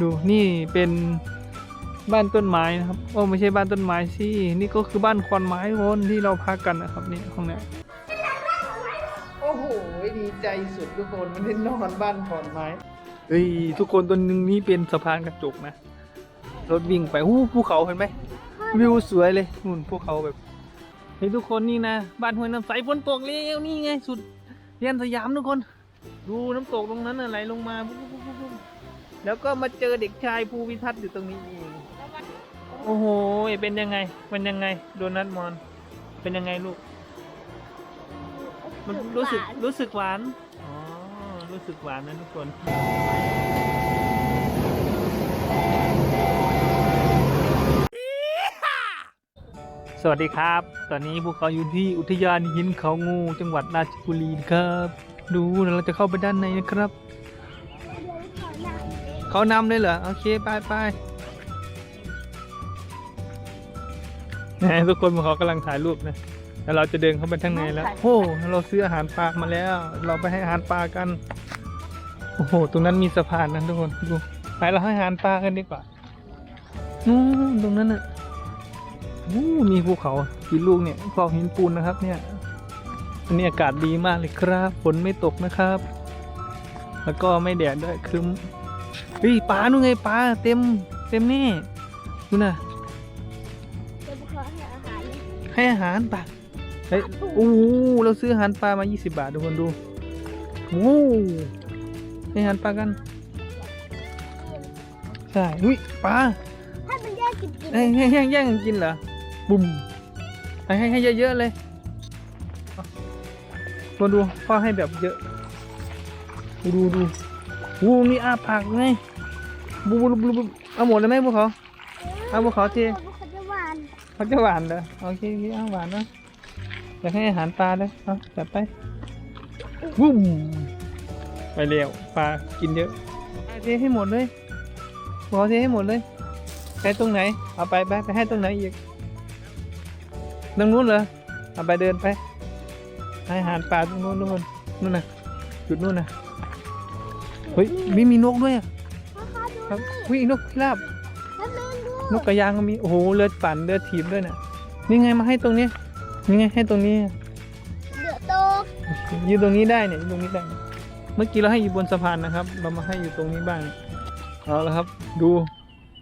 ดูนี่เป็นบ้านต้นไม้นะครับโอ้ไม่ใช่บ้านต้นไม้สินี่ก็คือบ้านควันไม้วนที่เราพักกันนะครับนี่ห้องเนี้ยโอ้โหดีใจสุดทุกคนมันได้นอนบ้านควันไม้เฮ้ยทุกคนตัวนึงนี่เป็นสะพานกระจกนะรถวิ่งไปหู้ภูเขาเห็นไหมวิวสวยเลยนู่นภูเขาแบบเฮ้ยทุกคนนี่นะบ้านห้วยน้ำใสฝนตกแล้วนี่ไงสุดเรียนสยามทุกคน ดูน้ำตกตรงนั้นน่ะไหลลงมาปุ๊บปุ๊บปุ๊บปุ๊บ แล้วก็มาเจอเด็กชายภูวิทัศน์อยู่ตรงนี้เองโอ้โห เป็นยังไง เป็นยังไง โดนัทมอน เป็นยังไงลูก มันรู้สึก รู้สึกหวาน อ๋อ รู้สึกหวานนะทุกคนสวัสดีครับ ตอนนี้พวกเราอยู่ที่อุทยานหินเขางู จังหวัดราชบุรีครับ ดูแล้วเราจะเข้าไปด้านในนะครับ เขานำเลยเหรอ โอเค ไปไปนะทุกคนพวกเขากำลังถ่ายรูปนะ แล้วเราจะเดินเข้าไปข้างในแล้ว โอ้เราซื้ออาหารปลามาแล้ว เราไปให้อาหารปลากัน โอ้โห ตรงนั้นมีสะพานนะทุกคนดูไปเราให้อาหารปลากันดีกว่า นู่นตรงนั้นน่ะอู้มีภูเขากี่ลูกเนี่ยภูเขาหินปูนนะครับ เนี่ย อันนี้อากาศดีมากเลยครับ ฝนไม่ตกนะครับ แล้วก็ไม่แดดด้วยครึ้ม เฮ้ยปลานู่นไงปลาเต็มเต็มนี่ดูนะจะบุคคลให้อาหารให้อาหารปลาเฮ้ยโอ้โหเราซื้ออาหารปลามา 20 บาททุกคนดูโอ้โหให้อาหารปลากันใช่อุ้ยปลาถ้ามันแยกกินกินให้ให้ให้แย่งกันกินเหรอบุ้มให้ให้ให้เยอะๆเลยมาดูพ่อให้แบบเยอะ ดูดูดู วูมีอาปากไงบูบูบูบูเอาหมดเลยไหมพวกเขาเอาพวกเขาทีบุคคลจะหวานเขาจะหวานเหรอโอเคโอเคเอาหวานนะอยากให้อาหารปลาเลยเอาจัดไปวุ้มไปเร็วปลากินเยอะเทให้หมดเลยพวกเขาเทให้หมดเลยให้ตรงไหน เอาไปไปไปให้ตรงไหนอีกตรงนู้นเหรอเอาไปเดินไปให้อาหารปลาตรงนู้นนู่นนู่นน่ะจุดนู่นน่ะ เฮ้ยมีมีนกด้วยอะพ่อค้าดูครับวิ่งนกพิราบแล้วแม่ดูนกกระยางก็มีโอ้โหเลือดปั่นเลือดถีบด้วยน่ะนี่ไงมาให้ตรงนี้นี่ไงให้ตรงนี้เดือดโตกอยู่ตรงนี้ได้เนี่ยอยู่ตรงนี้ได้ เมื่อกี้เราให้อยู่บนสะพานนะครับ เรามาให้อยู่ตรงนี้บ้างเอาละครับ ดู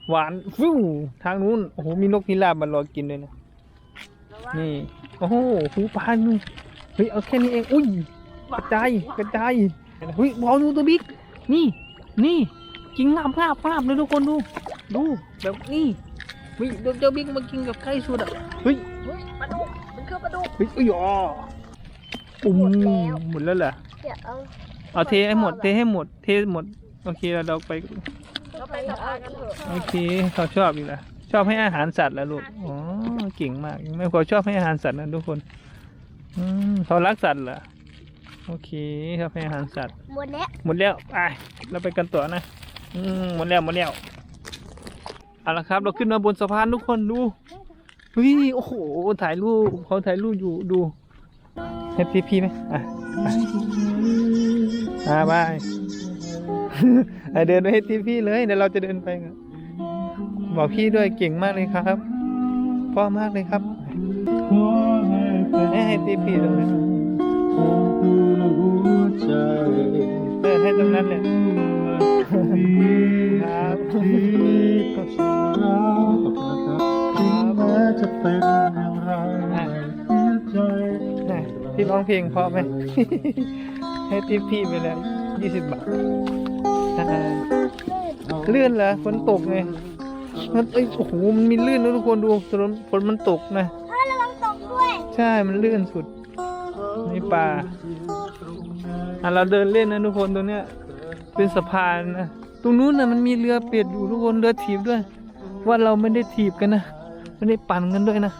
หวานฟิวทางนู้นโอ้โหมีนกพิราบมารอกินด้วยนะนี่โอ้โหหูปลาดูเฮ้ยเอาแค่นี้เองอุ้ยกระจายกระจายเฮ้ยบอลดูตัวบิ๊ก นี่ นี่กินงามภาพภาพเลยทุกคนดู ดูแบบนี้เฮ้ยเดี๋ยวเจ้าบิ๊กมากินกับใกล้สุดอะเฮ้ยเฮ้ยปลาดุกมันคือปลาดุกเฮ้ยอุ้ยอ๋ออุ้มหมดแล้วหมดแล้วเหรอเดี๋ยวเอาเอาเทให้หมดเทให้หมดเทหมดโอเคเราเราไปเราไปสะพานกันเถอะโอเคเขาชอบอีกแล้วชอบให้อาหารสัตว์แล้วลูกอ๋อเก่งมากแม่ครัวชอบให้อาหารสัตว์นะทุกคนอืมเขารักสัตว์เหรอ โอเคชอบให้อาหารสัตว์ หมดแล้วหมดแล้วไปเราไปกันต่อนะ อืมหมดแล้วหมดแล้วเอาละครับ เราขึ้นมาบนสะพานทุกคนดูเฮ้ยโอ้โหถ่ายรูปเขาถ่ายรูปอยู่ดูให้พี่พี่ไหมอะไปอ่าบายอะเดินไปให้พี่พี่เลยเดี๋ยวเราจะเดินไปกันบอกพี่ด้วยเก่งมากเลยครับพ่อมากเลยครับให้ให้พี่พี่ตรงนั้น เออให้ตรงนั้นเลยครับจะเป็นอย่างไรเสียใจน่ะพี่ร้องเพลงเพราะไหม ให้ทิปพี่ไปเลยยี่สิบบาทใช่เลื่อนเหรอฝนตกไงมันเอ้ยโอ้โหมันมีลื่นนะทุกคนดูฝนฝนมันตกนะพ่อระวังตกด้วย ใช่มันลื่นสุด นี่ป่าอะเราเดินเล่นนะทุกคนตรงเนี้ยเป็นสะพานนะตรงนู้นนะมันมีเรือเป็ดอยู่ทุกคนเรือถีบด้วย ว่าเราไม่ได้ถีบกันนะไม่ได้ปั่นกันด้วยนะ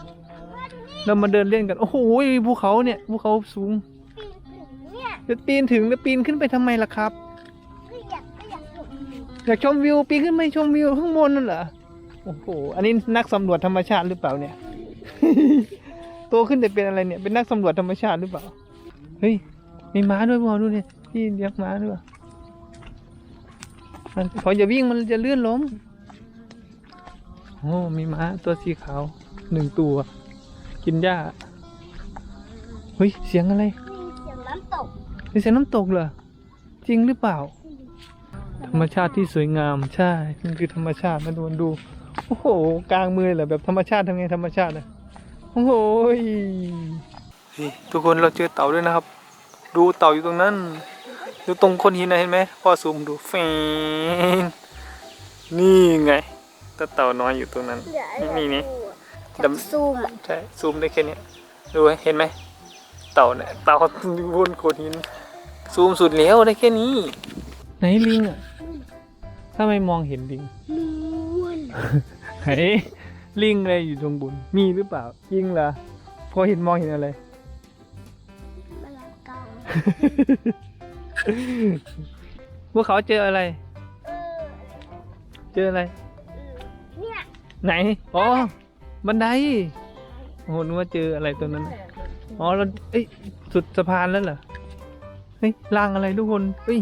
เรามาเดินเล่นกันโอ้โหภูเขาเนี่ยภูเขาสูงปีนถึงเนี่ยจะปีนถึงแล้วปีนขึ้นไปทำไมล่ะครับคืออยากก็อยากตกอยากชมวิวปีนขึ้นไปชมวิวข้างบนนั่นเหรอโอ้โหอันนี้นักสำรวจธรรมชาติหรือเปล่าเนี่ยโตขึ้นจะเป็นอะไรเนี่ยเป็นนักสำรวจธรรมชาติหรือเปล่า เฮ้ย มีม้าด้วยพ่อดูดิพี่เลี้ยงม้าด้วยขออย่าวิ่งมันจะเลื่อนล้มโอ้มีม้าตัวสีขาวหนึ่งตัว กินหญ้า เฮ้ย เสียงอะไรมีเสียงน้ำตกมีเสียงน้ำตกเหรอ จริงหรือเปล่า ธรรมชาติที่สวยงาม ใช่ มันคือธรรมชาตินะดูดู โอ้โห กลางมือเลยแบบธรรมชาติทำไงธรรมชาตินะโอ้โหย นี่ทุกคนเราเจอเต่าด้วยนะครับ ดูเต่าอยู่ตรงนั้นดูตรงคนหินนะเห็นไหมพ่อซูมดูแฟนนี่ไงตาเต่าน้อยอยู่ตรงนั้นเดี๋ยวนี่นี่ดดำซูมอะใช่ซูมได้แค่เนี้ยดูเห็นไหมเต่าเนี่ยเต่าอยู่บนโขดหิน ซูมสุดแล้วได้แค่นี้ ไหนลิงอะถ้าไม่มองเห็นลิงม้วนไหนลิงอะไรอยู่ตรงบนมีหรือเปล่ายิงเหรอพอเห็นมองเห็นอะไรแมลงเก่า พวกเขาเจออะไร เออเจออะไรเนี่ยไหน อ๋อ บันไดโอ้โหนึกว่าเจออะไรตรงนั้น อ๋อเราเอ้ย สุดสะพานแล้วเหรอ เฮ้ย รางอะไรทุกคน เฮ้ย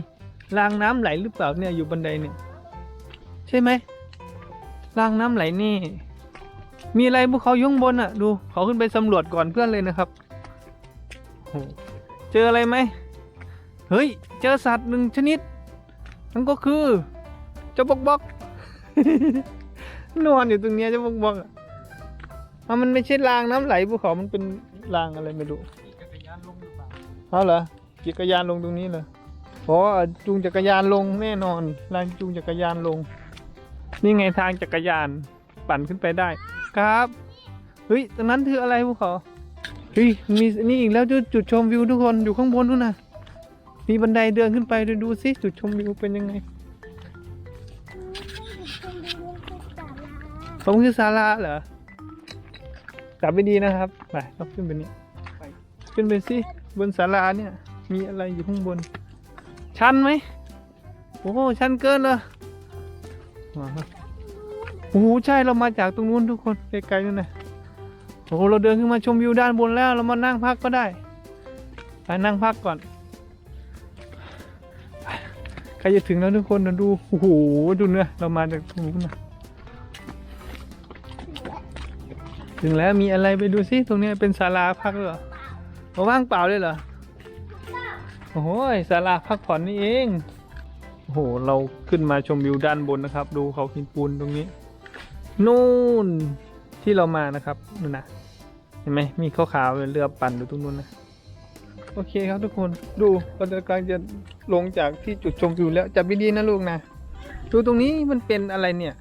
รางน้ำไหลหรือเปล่าเนี่ยอยู่บันไดเนี่ย ใช่ไหม รางน้ำไหลนี่ มีอะไรพวกเขาอยข้างบนอะ ดู เขาขึ้นไปสำรวจก่อนเพื่อนเลยนะครับโอ้โห เจออะไรไหม เฮ้ย เจอสัตว์หนึ่งชนิด นั่นก็คือเจ้าบกบกนอนอยู่ตรงเนี้ยเจ้าบกบกอะอะมันไม่ใช่รางน้ำไหลภูเขา มันเป็นรางอะไรไม่รู้จักรยานลงหรือเปล่าเอาเหรอจักรยานลงตรงนี้เลยอ๋อจูงจักรยานลงแน่นอนรางจูงจักรยานลง นี่ไงทางจักรยานปั่นขึ้นไปได้ ครับ เฮ้ย ตรงนั้นคืออะไรภูเขา เฮ้ยมีนี่อีกแล้วจุดชมวิวทุกคนอยู่ข้างบนนู่นนะมีบันไดเดินขึ้นไปดูดูสิจุดชมวิวเป็นยังไงผมคือศาลาเหรอจับไปดีนะครับ ไปเราขึ้นไปนี่ขึ้นไปสิบนศาลาเนี่ย มีอะไรอยู่ข้างบน ชันไหมโอ้ชันเกินเลยโอ้โหใช่เรามาจากตรงนู้นทุกคนไกลๆนู่นนะ โอ้โหเราเดินขึ้นมาชมวิวด้านบนแล้ว เรามานั่งพักก็ได้ ไปนั่งพักก่อนใครจะถึงแล้วทุกคนนะดูโอ้โหดูเนื้อเรามาจากตรงนู้นนะถึงแล้วมีอะไรไปดูซิตรงนี้เป็นศาลาพักเหรอมาว่างเปล่าเลยเหรอโอ้โหศาลาพักผ่อนนี่เองโอ้โหเราขึ้นมาชมวิวด้านบนนะครับ ดูเขาหินปูนตรงนี้ นู่นที่เรามานะครับนู่นนะ ห็นไหมมีขาวๆเป็นเรือปั่นอยู่ตรงนู้นนะโอเคครับทุกคนดูเราจะกำลังจะลงจากที่จุดชมวิวแล้วจับดีๆนะลูกนะดูตรงนี้มันเป็นอะไรเนี่ย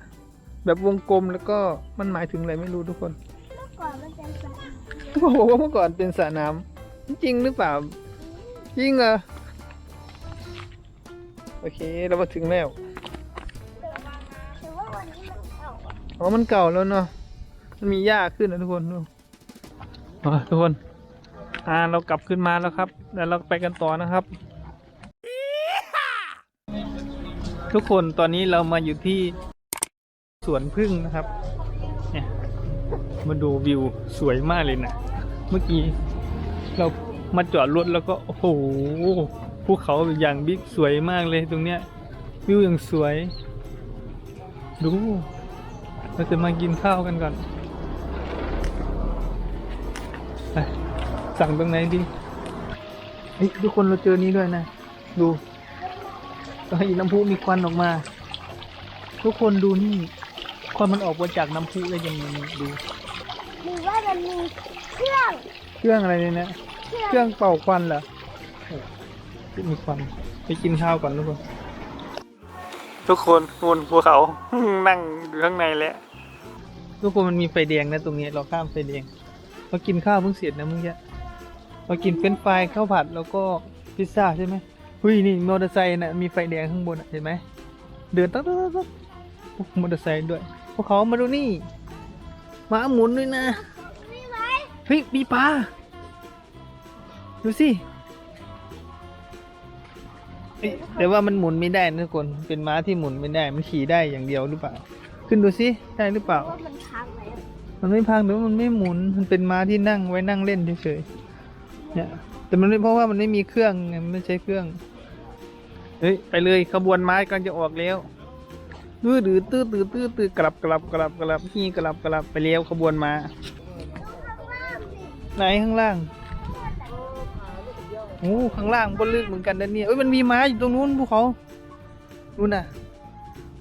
แบบวงกลมแล้วก็มันหมายถึงอะไรไม่รู้ทุกคนเมื่อก่อนมันเป็นศาลาเขาบอกว่าเมื่อก่อนเป็นสระน้ำจริงหรือเปล่าจริงเหรอโอเคเรามาถึงแล้วถือว่าวันนี้มันเก่าอะอ๋อมันเก่าแล้วเนาะมันมีหญ้าขึ้นนะทุกคนดู ทุกคน อ่าเรากลับขึ้นมาแล้วครับ แล้วเราไปกันต่อนะครับ ทุกคนตอนนี้เรามาอยู่ที่สวนพึ่งนะครับเนี่ยมาดูวิวสวยมากเลยนะ เมื่อกี้เรามาจอดรถแล้วก็โอ้โหภูเขาอย่างบิ๊กสวยมากเลยตรงเนี้ย วิวอย่างสวย ดูเราจะมากินข้าวกันก่อนไป สั่งตรงไหนดีเฮ้ยทุกคนเราเจอนี้ด้วยนะ ดูตอนน้ำพุมีควันออกมา ทุกคนดูนี่ควันมันออกมาจากน้ำพุได้ยังไงเนี่ยดูหรือว่ามันมีเครื่องเครื่องอะไรเนี่ยนะเครื่องเครื่องเป่าควันเหรอโอ้มีควันไปกินข้าวก่อนทุกคนทุกคนบนภูเขานั่งอยู่ข้างในแล้วทุกคนมันมีไฟแดงนะตรงนี้เราข้ามไฟแดงเรากินข้าวเพิ่งเสร็จนะเมื่อกี้ เรากินเฟรนช์ฟรายข้าวผัดแล้วก็พิซซ่าใช่ไหมหุยนี่มอเตอร์ไซค์นะมีไฟแดงข้างบนอะเห็นไหมเดินต๊อกต๊อกต๊อกต๊อกโอ้มอเตอร์ไซค์ด้วย พวกเขามาดูนี่หมาหมุนด้วยนะมีไหมเฮ้ยมีปลาดูสิเอ้ยแต่ว่ามันหมุนไม่ได้นะทุกคนเป็นม้าที่หมุนไม่ได้ มันขี่ได้อย่างเดียวหรือเปล่า ขึ้นดูสิได้หรือเปล่าว่ามันพังแล้วมันไม่พังแต่ว่ามันไม่หมุน มันเป็นม้าที่นั่งไว้นั่งเล่นเฉยๆ เนี่ย แต่มันไม่เพราะว่ามันไม่มีเครื่องไงมันไม่ใช้เครื่อง เฮ้ย ไปเลยขบวนม้ากำลังจะออกแล้วตื้อดื้อตื้อตื้อตื้อตื้อกลับกลับกลับกลับนี่กลับกลับไปเลี้ยวขบวนมา ไหนข้างล่างโอ้ข้างล่างบนลึกเหมือนกันนะเนี่ยเอ้ยมันมีม้าอยู่ตรงนู้นภูเขาดูน่ะ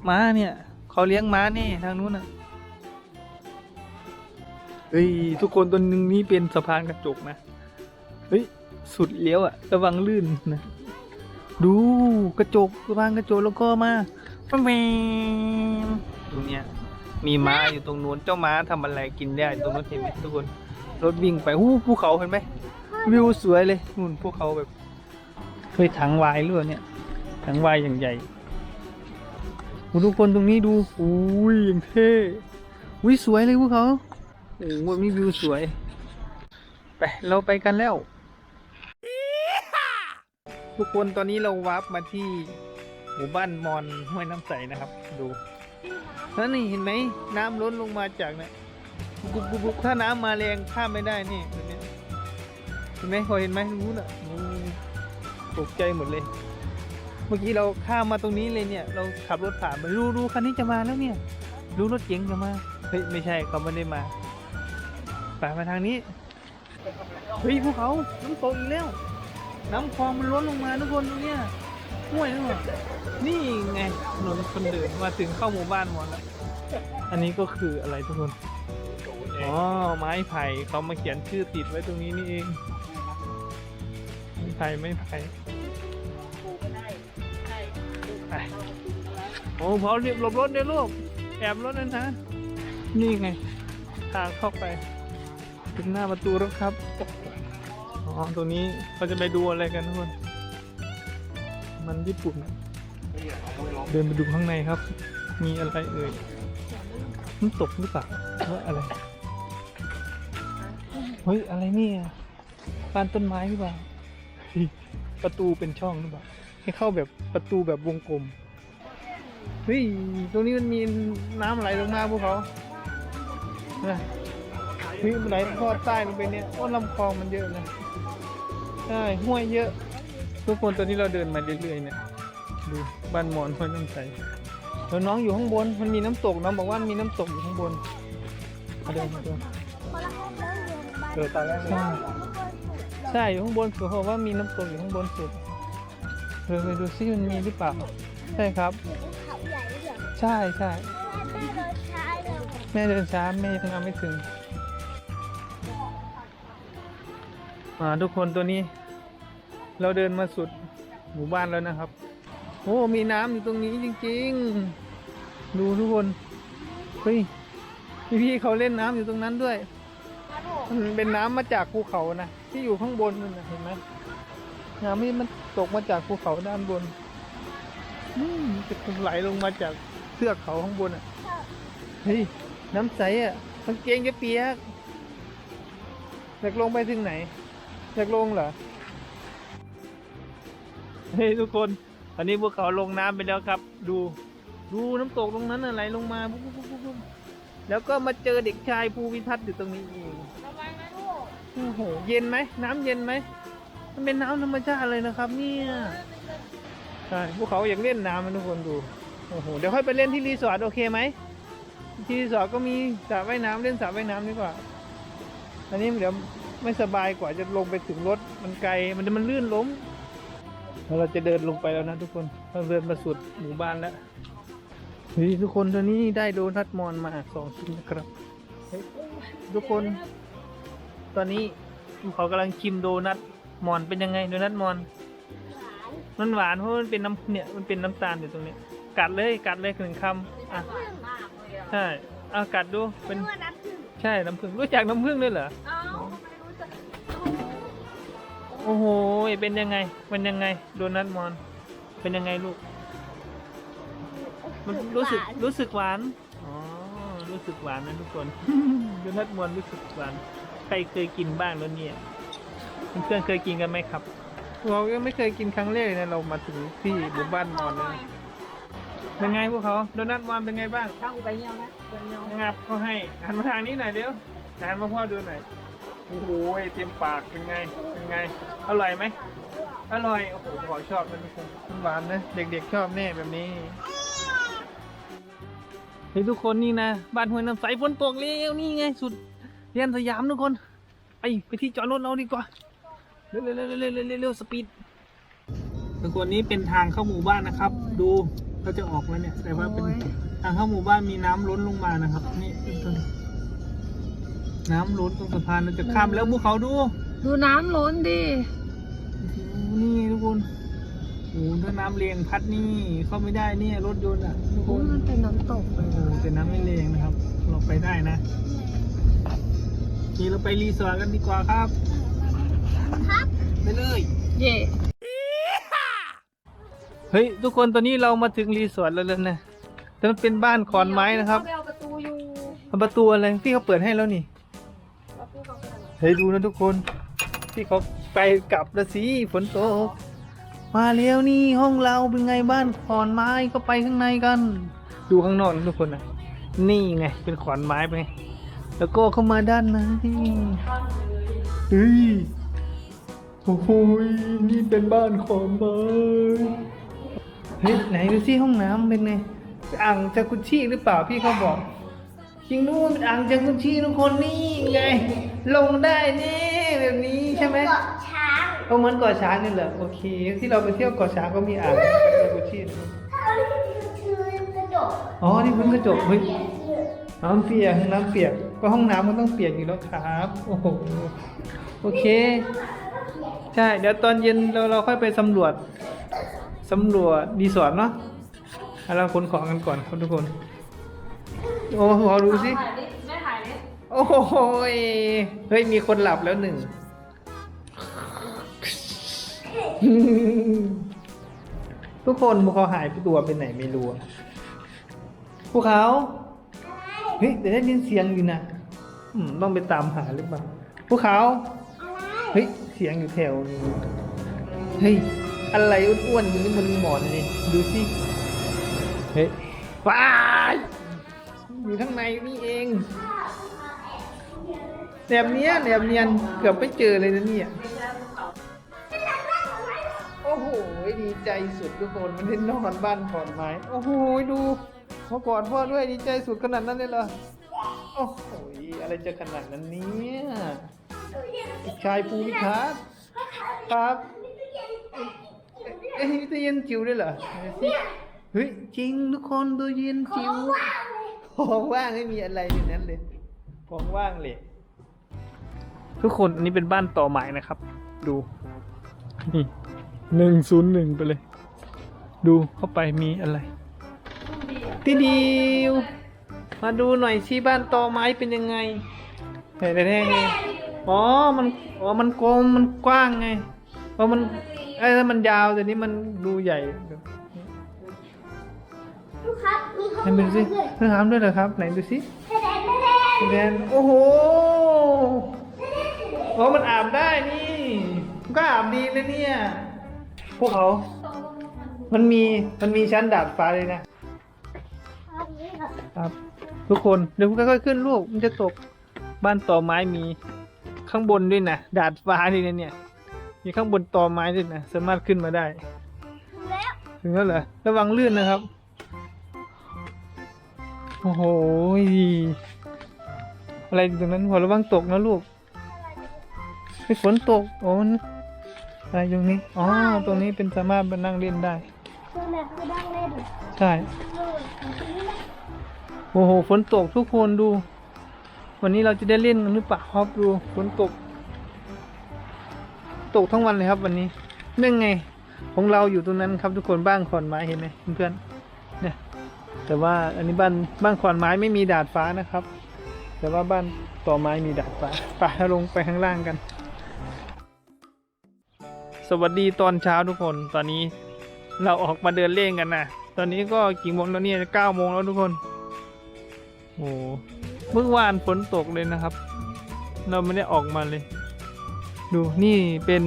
ม้าเนี่ยเขาเลี้ยงม้านี่ทางนู้นน่ะเฮ้ยทุกคนตัวนึงนี้เป็นสะพานกระจกนะเฮ้ย สุดเลี้ยวอะระวังลื่นนะ ดูกระจกสะพานกระจกแล้วก็มาแมวตรงเนี้ย มีม้าอยู่ตรงนู้นเจ้าม้าทำอะไรกินได้ตรงนู้นเห็นไหมทุกคน รถวิ่งไปหู้ภูเขาเห็นไหมวิวสวยเลยนู่นภูเขาแบบเคยถังวายหรือเปล่าเนี่ยถังวายอย่างใหญ่โอ้ทุกคนตรงนี้ดูอุ้ยอย่างเท่อุ้ยสวยเลยภูเขาโอ้โหมีวิวสวย ไปเราไปกันแล้ว ทุกคนตอนนี้เราวาร์ปมาที่หมู่บ้านมอนห้วยน้ำใสนะครับ ดูแล้วนี่เห็นไหมน้ำล้นลงมาจากเนี่ยบุบบุบบุบถ้าน้ำมาแรงข้ามไม่ได้นี่เห็นไหมพอเห็นไหมรู้น่ะโอ้ตกใจหมดเลย เมื่อกี้เราข้ามมาตรงนี้เลยเนี่ย เราขับรถผ่านไปรู้รู้คันนี้จะมาแล้วเนี่ย รู้รถเก๋งจะมาเฮ้ยไม่ใช่เขาไม่ได้มาไปมาทางนี้เฮ้ยภูเขาน้ำตกอีกแล้ว น้ำคลองมันล้นลงมาทุกคนตรงเนี้ยห้วยนี่หว่านี่ไงถนนคนเดินมาถึงเข้าหมู่บ้านหมดแล้วอันนี้ก็คืออะไรทุกคนอ๋อไม้ไผ่เขามาเขียนชื่อติดไว้ตรงนี้นี่เองไม้ไผ่ไม้ไผ่ไปโอ้พอเรียบหลบรถเดี๋ยวลูกแอบรถนั่นนะนี่ไง ทางเข้าไป ถึงหน้าประตูแล้วครับ อ๋อ ตรงนี้เขาจะไปดูอะไรกันทุกคน มันญี่ปุ่น เดินไปดูข้างในครับ มีอะไรเอ่ยน้ำตกหรือเปล่าว่าอะไร เฮ้ย อะไรเนี่ยบ้านต้นไม้หรือเปล่า ประตูเป็นช่องหรือเปล่า ให้เข้าแบบประตูแบบวงกลม เฮ้ย ตรงนี้มันมีน้ำไหลลงมาพวกเขานะเฮ้ยมันไหลทอดใต้ลงไปเนี่ยโอ้ลำคลองมันเยอะนะ ใช่ห้วยเยอะ ทุกคนตอนนี้เราเดินมาเรื่อยๆเนี่ยดูบ้านหมอนห้วยน้ำใสแล้วน้องอยู่ข้างบนมันมีน้ำตกน้องบอกว่ามันมีน้ำตกอยู่ข้างบนมาเดินมาเดินคนละห้องแล้วเรียนบ้านเออตอนแรกใช่ใช่อยู่ข้างบนสุดเขาบอกว่ามีน้ำตกอยู่ข้างบนสุดเดินไปดูซิมันมีหรือเปล่าใช่ครับเขาใหญ่เหรอใช่ใช่แม่เดินช้าเลยแม่เดินช้าแม่ยังมาไม่ถึง อ่าทุกคนตัวนี้ เราเดินมาสุดหมู่บ้านแล้วนะครับ โอ้มีน้ำอยู่ตรงนี้จริง ๆ ดูทุกคนเฮ้ยพี่ๆเขาเล่นน้ำอยู่ตรงนั้นด้วยมันเป็นน้ำมาจากภูเขานะที่อยู่ข้างบนนั่นนะเห็นไหมน้ำนี่มันตกมาจากภูเขาด้านบนอืมจะไหลลงมาจากเทือกเขาข้างบนอะเฮ้ยน้ำใสอะกางเกงจะเปียกอยากลงไปถึงไหน อยากลงเหรอ เฮ้ยทุกคน ตอนนี้พวกเขาลงน้ำไปแล้วครับ ดู ดูน้ำตกตรงนั้นน่ะไหลลงมาปุ๊บปุ๊บปุ๊บปุ๊บแล้วก็มาเจอเด็กชายภูวิทัศน์อยู่ตรงนี้เองระวังนะลูกโอ้โห เย็นไหม น้ำเย็นไหม มันเป็นน้ำธรรมชาติเลยนะครับ เนี่ยใช่พวกเขาอยากเล่นน้ำนะทุกคนดู โอ้โห เดี๋ยวค่อยไปเล่นที่รีสอร์ทโอเคไหม ที่รีสอร์ทก็มีสระว่ายน้ำเล่นสระว่ายน้ำดีกว่า อันนี้เดี๋ยว ไม่สบายกว่าจะลงไปถึงรถมันไกลมันมันลื่นล้มแล้วเราจะเดินลงไปแล้วนะทุกคนเราเดินมาสุดหมู่บ้านแล้วเฮ้ยทุกคนตอนนี้ได้โดนัทมอนมาสองชิ้นนะครับเฮ้ยทุกคน ตอนนี้เขากำลังชิมโดนัทมอนเป็นยังไงโดนัทมอนมันหวานเพราะมันเป็นน้ำเนี่ยมันเป็นน้ำตาลอยู่ตรงนี้กัดเลยกัดเลยหนึ่งคำอะใช่เอากัดดูเป็นว่าน้ำผึ้งใช่น้ำผึ้งรู้จักน้ำผึ้งด้วยเหรอเอ้าไม่รู้จัก โอ้โห เป็นยังไง เป็นยังไง โดนัทมอน เป็นยังไงลูก มันรู้สึก รู้สึกหวาน อ๋อ รู้สึกหวานนะทุกคน โดนัทมอนรู้สึกหวาน ใครเคยกินบ้างแล้วเนี่ยเพื่อนๆเคยกินกันไหมครับ เรายังไม่เคยกินครั้งแรกเลยนะเรามาถึงที่หมู่บ้านมอนเลยเป็นไงพวกเขาโดนัทมอนเป็นไงบ้างเข้าไปเงี้ยวนะไปเงี้ยวงับเขาให้หันมาทางนี้หน่อยเดี๋ยวหันมาพ่อดูหน่อย โอ้โหเต็มปากเป็นไงเป็นไงอร่อยไหมอร่อยโอ้โหขอชอบนะทุกคนมันหวานนะเด็กๆชอบแน่แบบนี้เฮ้ยทุกคนนี่นะบ้านห้วยน้ำใสฝนตกแล้วนี่ไง สุดเรียนสยามทุกคน ไปไปที่จอดรถเราดีกว่าเร็วเร็วเร็วเร็วเร็วเร็วเร็วสปีดทุกคนนี้เป็นทางเข้าหมู่บ้านนะครับ ดูเราจะออกแล้วเนี่ยแต่ว่าเป็นทางเข้าหมู่บ้านมีน้ำล้นลงมานะครับ นี่เป็ นต้นน้ำล้นตรงสะพานเราจะข้ามแล้วภูเขาดู ดูน้ำล้นดิ นี่ทุกคนโอ้โหถ้าน้ำเรียงพัดนี่เข้าไม่ได้เนี่ยรถยนต์อะทุกคโอ้นมันเป็นน้ำตกเลยโอ้โหแต่น้ำไม่แรงนะครับ เราไปได้นะนี่เราไปรีสอร์ทกันดีกว่าครับไปเลยเย่เฮ้ยทุกคนตอนนี้เรามาถึงรีสอร์ทแล้วนะแต่มันเป็นบ้านขอนไม้นะครับไปเอาประตูอยู่มันประตูอะไรพี่เขาเปิดให้แล้วนี่เฮ้ยดูนะทุกคนพี่เขาไปกลับล้วสิฝนตกมาแล้วนี่ห้องเราเป็นไงบ้านขอนไม้ก็ไปข้างในกัน ดูข้างนอกนะทุกคนนะนี่ไงเป็นขอนไม้ไปแล้วก็เข้ามาด้านในเฮ้ยโอ้โหนี่เป็นบ้านขอนไม้เฮ้ยไหนดูสิห้องน้ำเป็นไงอ่างจากุชิหรือเปล่าพี่เขาบอกจริงด้วยเป็นอ่างจากุชิทุกคนนี่ไง ลงได้นี่แบบนี้ใช่ไหมเกาะช้างเอาเหมือนเกาะช้างนี่เหรอโอเค ที่เราไปเที่ยวเกาะช้างก็มีอ่างจากุชินะครับถ้าเราชื่อกระจกอ๋อนี่พื้นกระจกเฮ้ยเขียนชื่อน้ำเปียกน้ำเปียกก็ห้องน้ำมันต้องเปียกอยู่แล้วครับโอ้โหโอเค ใช่เดี๋ยวตอนเย็นเราเราค่อยไปสำรวจสำรวจรีสอร์ทเนาะเอาเราขนของกันก่อนครับทุกคน โอ้โหดูสิ โอ้โหยเฮ้ย มีคนหลับแล้วหนึ่ง ทุกคนพวกเขาหายไปตัวไปไหนไม่รู้ พวกเขาเฮ้ยแต่ได้ยินเสียงอยู่นะอืมต้องไปตามหาหรือเปล่า พวกเขาเฮ้ย เสียงอยู่แถวนี้เฮ้ย อะไรอ้วนๆอยู่นี่มันหมอนนี่ดูสิ เฮ้ยว้ายอยู่ข้างในนี่เอง แหนบเนี้ยแหนบเนียนเกือบไม่เจอเลยนะเนี่ยโอ้โหดีใจสุดทุกคนมันได้นอนบ้านขอนไม้โอ้โหดูมากอดพ่อด้วยดีใจสุดขนาดนั้นเลยเหรอโอ้โหอะไรจะขนาดนั้นเนี่ยเด็กชายภูมิทัศน์ครับเอ้ยตู้เย็นจิ๋วด้วยเหรอไหนสิเฮ้ยจริงทุกคนตู้เย็นจิ๋วของว่างไม่มีอะไรในนั้นเลยของว่างเลย ทุกคนอันนี้เป็นบ้านต่อไม้นะครับ ดูนี่หนึ่งศูนย์หนึ่งไปเลย ดูเข้าไปมีอะไรพี่ดิวมาดูหน่อยสิบ้านต่อไม้เป็นยังไงเฮ้ยแน่ๆอ๋อมันอ๋อมันกลมมันกว้างไงเพราะมันไอ้ยถ้ามันยาวแต่นี้มันดูใหญ่ลูกครับมีห้องไหนดูสิน้ำด้วยเพิ่งทำด้วยเหรอครับไหนดูสิแสดงแสดงแดนโอ้โห โอ้มันอาบได้นี่มันก็อาบดีนะเนี่ย พวกเขา มันมี มันมีชั้นดาดฟ้าเลยนะอันนี้เหรอครับ ทุกคน เดี๋ยวค่อยๆขึ้นลูก มันจะตก บ้านต่อไม้มี ข้างบนด้วยนะ ดาดฟ้าด้วยนะเนี่ย มีข้างบนต่อไม้ด้วยนะ สามารถขึ้นมาได้ ถึงแล้วเหรอ ระวังลื่นนะครับ โอ้โห อะไรตรงนั้นหัวระวังตกนะลูก ม่ฝนตกโอ้มันอะไรตรงนี้ อ๋อ ตรงนี้เป็นสามารถมานั่งเล่นได้คือแบบคือดังเล่นใช่เออทีนี้นะโอ้โห ฝนตกทุกคนดู วันนี้เราจะได้เล่นกันหรือเปล่าครับดู ฝนตก ตกทั้งวันเลยครับวันนี้นั่นไง ของเราอยู่ตรงนั้นครับทุกคนบ้านขอนไม้เห็นไหมเพื่อนๆเนี่ย แต่ว่าอันนี้บ้านบ้านขอนไม้ไม่มีดาดฟ้านะครับ แต่ว่าบ้านต่อไม้มีดาดฟ้าไปลงไปข้างล่างกันส วัสดีตอนเช้าทุกคน ตอนนี้เราออกมาเดินเล่นกันนะตอนนี้ก็กี่โมงแล้วเนี่ยเก้าโมงแล้วทุกคนโอ้เมื่อวานฝนตกเลยนะครับ เราไม่ได้ออกมาเลย ดูนี่เป็น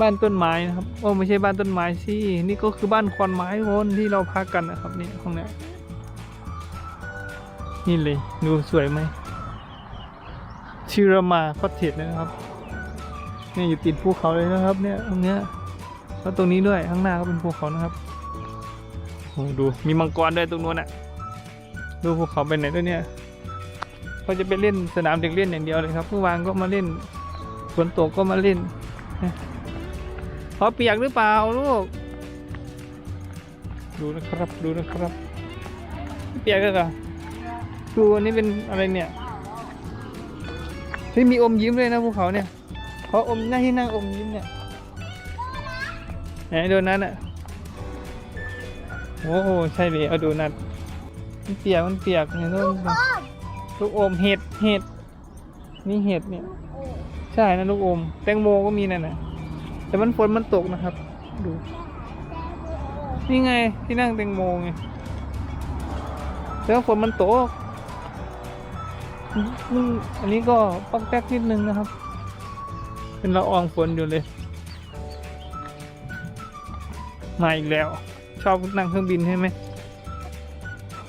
บ้านต้นไม้นะครับโอ้ไม่ใช่บ้านต้นไม้สินี่ก็คือบ้านคอนไม้คนที่เราพักกันนะครับนี่ห้องนี้นี่เลยดูสวยไหมชิรามาคอตเทจนะครับ เนี่ยอยู่ติดภูเขาเลยนะครับ เนี่ยตรงเนี้ยแล้วตรงนี้ด้วยข้างหน้าก็เป็นภูเขานะครับโอ้ดูมีมังกรด้วยตรงนู้นอะ ดูภูเขาไปไหนตัวยเนี่ยเขาจะไปเล่นสนามเด็กเล่นอย่างเดียวเลยครับเมื่อวานก็มาเล่นฝนตกก็มาเล่นพอเปียกหรือเปล่าลูก ดูนะครับดูนะครับ เปียกก็ค่ะดูอันนี้เป็นอะไรเนี่ยที่มีอมยิ้มเลยนะภูเขาเนี่ย เขาอมหน้าที่นั่งอมยิ้มเนี่ยไหนโดนัทอะโอ้โหใช่เลยเอาโดนัทมันเปียกมันเปียกเนี่ยลูกลูกอมเห็ดเห็ดนี่เห็ดเนี่ย ใช่นะลูกอม แตงโมก็มีนั่นน่ะแต่มันฝนมันตกนะครับ ดูนี่ไงที่นั่งแตงโมไงแล้วฝนมันตกนี่อันนี้ก็ปอกแป๊กนิดนึงนะครับ เป็นละอองฝนอยู่เลย มาอีกแล้ว ชอบนั่งเครื่องบินใช่ไหม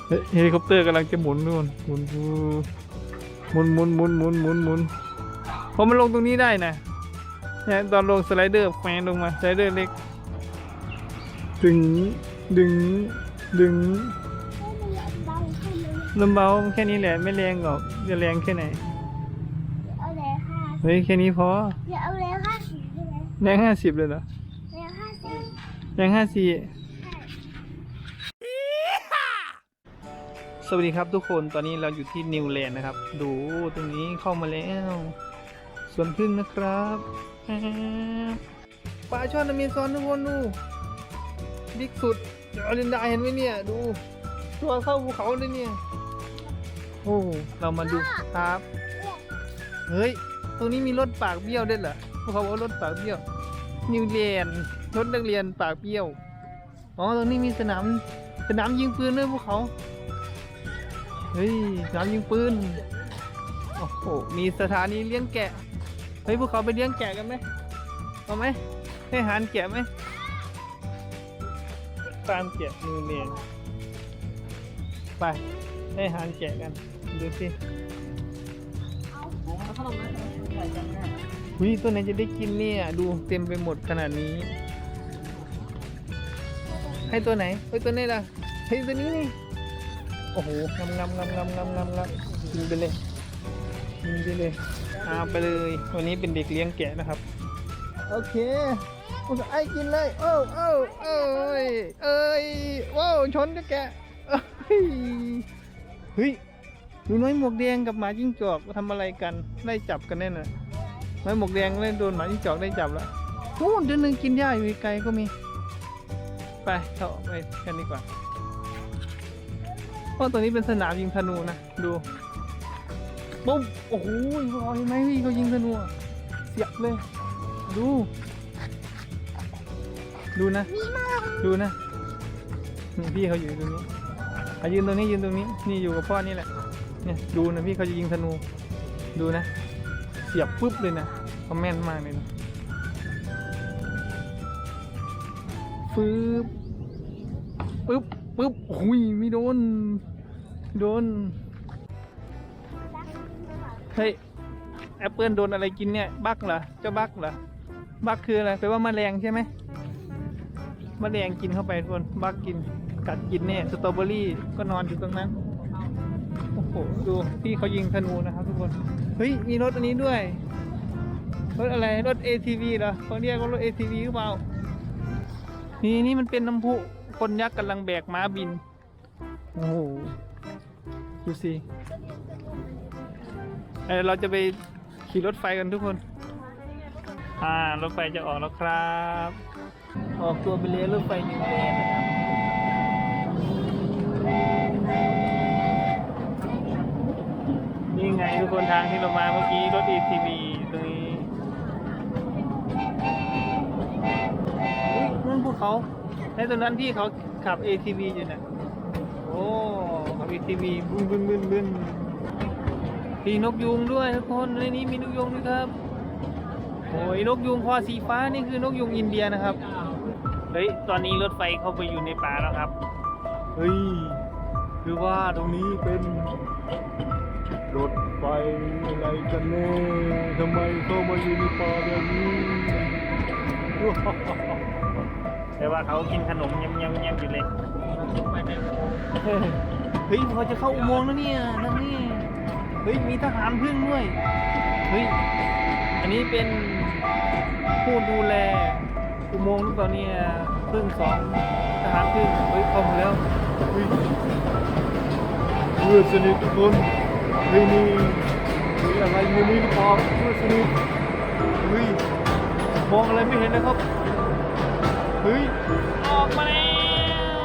เฮ้ยเฮลิคอปเตอร์กำลังจะหมุนนู่นหมุนหมุนหมุนหมุนหมุนหมุนหมุนเพราะมันลงตรงนี้ได้นะเนี่ยตอนลงสไลเดอร์แฝงลงมาสไลเดอร์เล็ก ดึงดึงดึงเบาขึ้นเลยลมเบาแค่นี้แหละไม่แรงหรอกจะแรงแค่ไหนเอา เลยค่ะเฮ้ยแค่นี้พออย่าเอาเลยค่ะสีใช่ไหมแรงห้าสิบเลยเหรอเลยค่ะสีแรงห้าสี่สวัสดีครับทุกคนตอนนี้เราอยู่ที่นิวแลนด์นะครับ ดูตรงนี้เข้ามาแล้วสวนพึ่งนะครับปลาช่อนอเมซอนทุกคนดูบิ๊กสุดเดี๋ยวอลินดาเห็นไหมเนี่ย ดู ตัวเข้าภูเขาเลยเนี่ย โอ้เรามาดูครับ เฮ้ย ตรงนี้มีรถปากเบี้ยวด้วยเหรอพวกเขาบอกรถปากเบี้ยว นิวเรียนรถนักเรียนปากเบี้ยว อ๋อ ตรงนี้มีสนาม สนามยิงปืนด้วยพวกเขา เฮ้ย สนามยิงปืน โอ้โห มีสถานีเลี้ยงแกะ เฮ้ย พวกเขาไปเลี้ยงแกะกันไหมเอาไหมให้หารแกะไหมตามแกะนิวเรียนไปให้หารแกะกัน ดูสิหุ ยตัวไหนจะได้กินเนี่ย ดูเต็มไปหมดขนาดนี้ ให้ตัวไหนเฮ้ยตัวนี้ล่ะเฮ้ยตัวนี้นี่โอ้โหงำงำงำงำงำงำงำกินไปเลยกินไปเลยเอาไปเลย วันนี้เป็นเด็กเลี้ยงแกะนะครับ โอเคอุไอ้กินเลย โอ้โอ้โอ้ยเอ้ยว้าวชนกับแกะเฮ้ย นูน้อยหมวกแดงกับหมาจิ้งจอกทำอะไรกันไล่จับกันแน่น่ะไม้หมวกแดงเล่นโดนหมาจิ้งจอกได้จับแล้วโอ้เดือนหนึ่งกินหญ้าอยู่ไกลก็มี ไปเข้าไปกันดีกว่าเพราะตัวนี้เป็นสนามยิงธนูนะดูปุ๊บโอ้โหพวกเราเห็นไหมพี่เขายิงธนูเสียบเลย ดู ดูนะ ดูนะนี่พี่เขาอยู่ตรงนี้อะยืนตรงนี้ยืนตรงนี้ นี่อยู่กับพ่อนี่แหละ เนี่ยดูนะพี่เขาจะยิงธนู ดูนะ เสียบปุ๊บเลยนะเขาแม่นมากเลยนะฟืบปึ๊บปึ๊บหุยไม่โดน โดน เฮ้ยแอปเปิลโดนอะไรกินเนี่ย บักเหรอ เจ้าบักเหรอ บักคืออะไรแปลว่าแมลงใช่ไหมแมลงกินเข้าไปทุกคน บักกิน กัดกินเนี่ย สตรอเบอรี่ก็นอนอยู่ตรงนั้น โหดูพี่เขายิงธนูนะครับทุกคน เฮ้ย มีรถอันนี้ด้วย รถอะไร รถ ATV เหรอเขาเรียกว่ารถ ATV หรือเปล่า นี่นี่มันเป็นน้ำพุ คนยักษ์กำลังแบกม้าบิน โอ้โห ดูสิเออเราจะไปขี่รถไฟกันทุกคน อ่า รถไฟจะออกแล้วครับ ออกตัวไปเลยรถไฟนิวแลนนะครับ นี่ไง ทุกคนทางที่เรามาเมื่อกี้รถ ATV ตรงนี้อุ๊ยนั่นพวกเขาในตรงนั้นที่เขาขับ ATV อยู่น่ะโอ้ขับ ATV บึ้นบึ้นบึ้นบึ้นมีนกยุงด้วยทุกคนในนี้มีนกยุงด้วยครับโอ้ยนกยุงคอสีฟ้านี่คือนกยุงอินเดียนะครับเฮ้ยตอนนี้รถไฟเข้าไปอยู่ในป่าแล้วครับเฮ้ยคือว่าตรงนี้เป็นรถ ไฟอะไรกันแน่ทำไมเข้ามาอยู่ในป่าแบบนี้แต่ว่าเขากินขนมยำยำยำอยู่เลยเฮ้ยเขาจะเข้าอุโมงค์แล้วเนี่ยนั่นนี่เฮ้ยมีทหารพึ่งด้วยเฮ้ยอันนี้เป็นผู้ดูแลอุโมงค์หรือเปล่าเนี่ยพึ่งสองทหารพึ่งเฮ้ยเข้ามาแล้วเฮ้ยเพื่อนสนิททุกคน เฮ้ยนี่มีอะไรในนี้หรือเปล่าเพื่อสนิทเฮ้ยมองอะไรไม่เห็นนะครับเฮ้ยออกมาแล้ว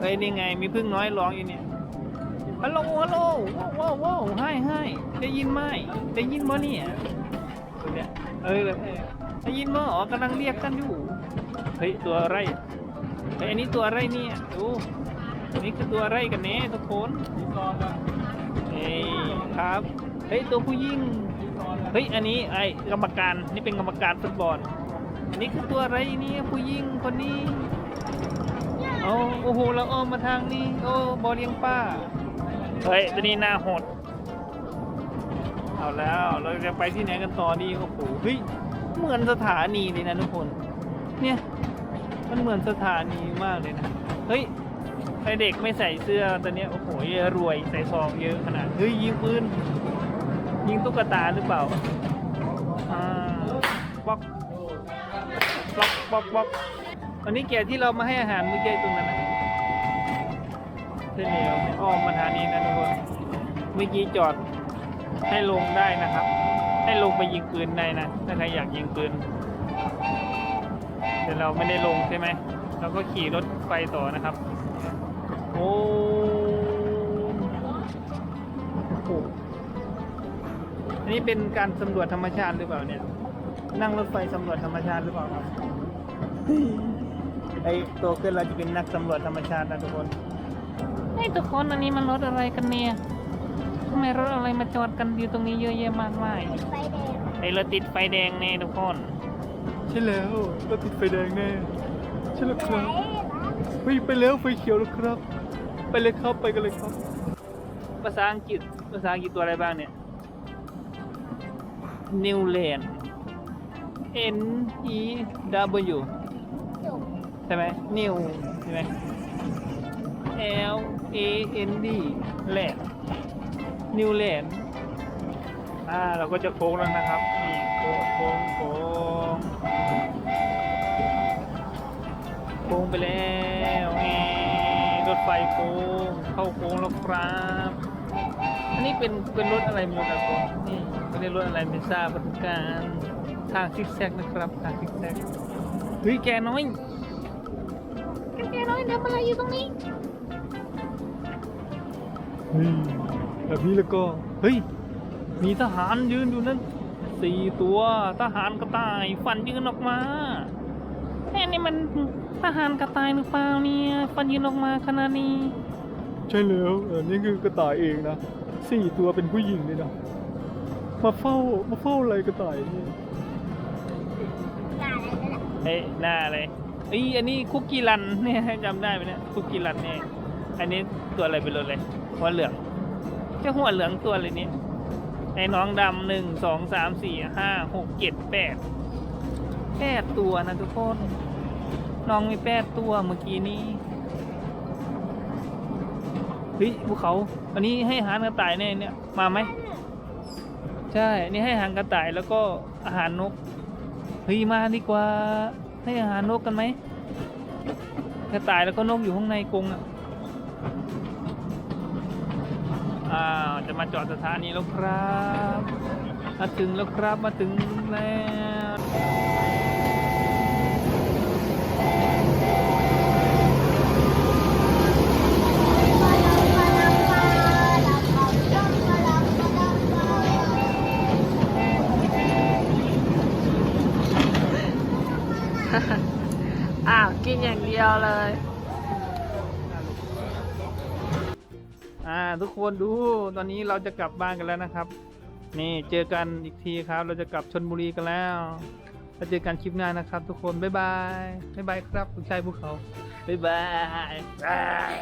เฮ้ยนี่ไงมีพึ่งน้อยร้องอยู่เนี่ยฮัลโหลฮัลโหลว้าวว้าวให้ให้ได้ยินไหมได้ยินมั้เนี่ยเนี่ยเออเลยได้ยินมั้อ๋อกำลังเรียกกันอยู่เฮ้ยตัวอะไรเฮ้ยอันนี้ตัวอะไรเนี่ยดูนนี้คือตัวอะไรกันเนี่ยทุกคน ครับ เฮ้ยตัวผู้ยิ่ง เฮ้ยอันนี้ไอกรรมการนี่เป็นกรรมการฟุตบอล อันนี้คือตัวอะไรนี่ผู้ยิ่งคนนี้เอาโอ้โหเราเอามาทางนี้ โอ้บอเลี้ยงป้า เฮ้ยตัวนี้หน้าหด เอาแล้วเราจะไปที่ไหนกันต่อดีโอ้โหเฮ้ยเหมือนสถานีเลยนะทุกคน เนี่ยมันเหมือนสถานีมากเลยนะ เฮ้ย ใครเด็กไม่ใส่เสื้อตัวเนี้โอ้โหรวยใส่ซองเยอะขนาดเฮ้ยยิงปืนยิงตุ๊กตาหรือเปล่าอ่าบล็อกบล็อกบล็อกบล็อกอันนี้แกที่เรามาให้อาหารเมื่อกี้ตรงนั้นนะเส้นเหนียวอ้อมมาทางนี้นะทุกคนเมื่อกี้จอดให้ลงได้นะครับ ให้ลงไปยิงปืนได้นะถ้าใครอยากยิงปืนแต่เราไม่ได้ลงใช่ไหมเราก็ขี่รถไฟต่อนะครับ โอ้โหอันนี้เป็นการสำรวจธรรมชาติหรือเปล่าเนี่ย นั่งรถไฟสำรวจธรรมชาติหรือเปล่าครับไอโตขึ้นเราจะเป็นนักสำรวจธรรมชาตินะทุกคนไอ้ทุกคนอันนี้มันรถอะไรกันเนี่ยทำไมรถอะไรมาจอดกันอยู่ตรงนี้เยอะแยะมากมายไฟแดงไอรถติดไฟแดงแน่ทุกคนใช่แล้วรถติดไฟแดงแน่ใช่แล้วคไหนรับล่ะเฮ้ยไปแล้วไฟเขียวแล้วครับ ไปเลยครับไปกันเลยครับ ภาษาอังกฤษภาษาอังกฤษตัวอะไรบ้างเนี่ย New Land N E W ใช่ไหม New ใช่ไหม L A N D Land New Land อ่าเราก็จะโค้งแล้วนะครับนี่โค้งโค้งโค้งโค้งไปแล้วแง ฟโค้งเข้าโค้งแล้วครับ อันนี้เป็นเป็นรถอะไรไม่รู้นะครับนี่เขาเรียกรถอะไรไม่ทราบประสบการณ์ทางซิกแซกนะครับทางซิกแซกเฮ้ยแกน้อยแกแกน้อยทำอะไรอยู่ตรงนี้เฮ้ยแบบนี้แล้วก็เฮ้ยมีทหารยืนอยู่นั่นสี่ตัวทหารกระต่ายฟันยืนออกมาแค่ นี้มันทหารกระต่ายหรือเปล่าเนี่ยฟันยืนออกมาขนาดนี้ ใช่แล้วเออนี่คือกระต่ายเองนะสี่ตัวเป็นผู้หญิงเลยนะมาเฝ้ามาเฝ้าอะไรกระต่ายนี่หน้าอะไรนั่นแหละเฮ้ยหน้าเลยเอ้ยอันนี้คุกกี้รันเนี่ยจำได้ไหมเนี่ยคุกกี้รันเนี่ยอันนี้ตัวอะไรเป็นรถเลยหัวเหลืองเจ้าหัวเหลืองตัวเลยเนี่ยไอ้น้องดำหนึ่งสองสามสี่ห้าหกเจ็ดแปดแปดตัวนะทุกคน น้องมีแปดตัวเมื่อกี้นี้เฮ้ยภูเขาอันนี้ให้อาหารกระต่ายแน่เนี่ยมาไหมใช่นี่ให้อาหารกระต่ายแล้วก็อาหารนกเฮ้ยมาดีกว่า ให้อาหารนกกันไหมกระต่ายแล้วก็นกอยู่ข้างในกรงอะอ้าจะมาจอดสถานีแล้วครับมาถึงแล้วครับมาถึงแล้ว อ้าว กินอย่างเดียวเลย อ่า ทุกคนดู ตอนนี้เราจะกลับบ้านกันแล้วนะครับ นี่เจอกันอีกทีครับ เราจะกลับชนบุรีกันแล้วแล้วเจอกันคลิปหน้านะครับ ทุกคน บ๊ายบาย บ๊ายบายครับคุณชายภูเขา บ๊ายบายบาย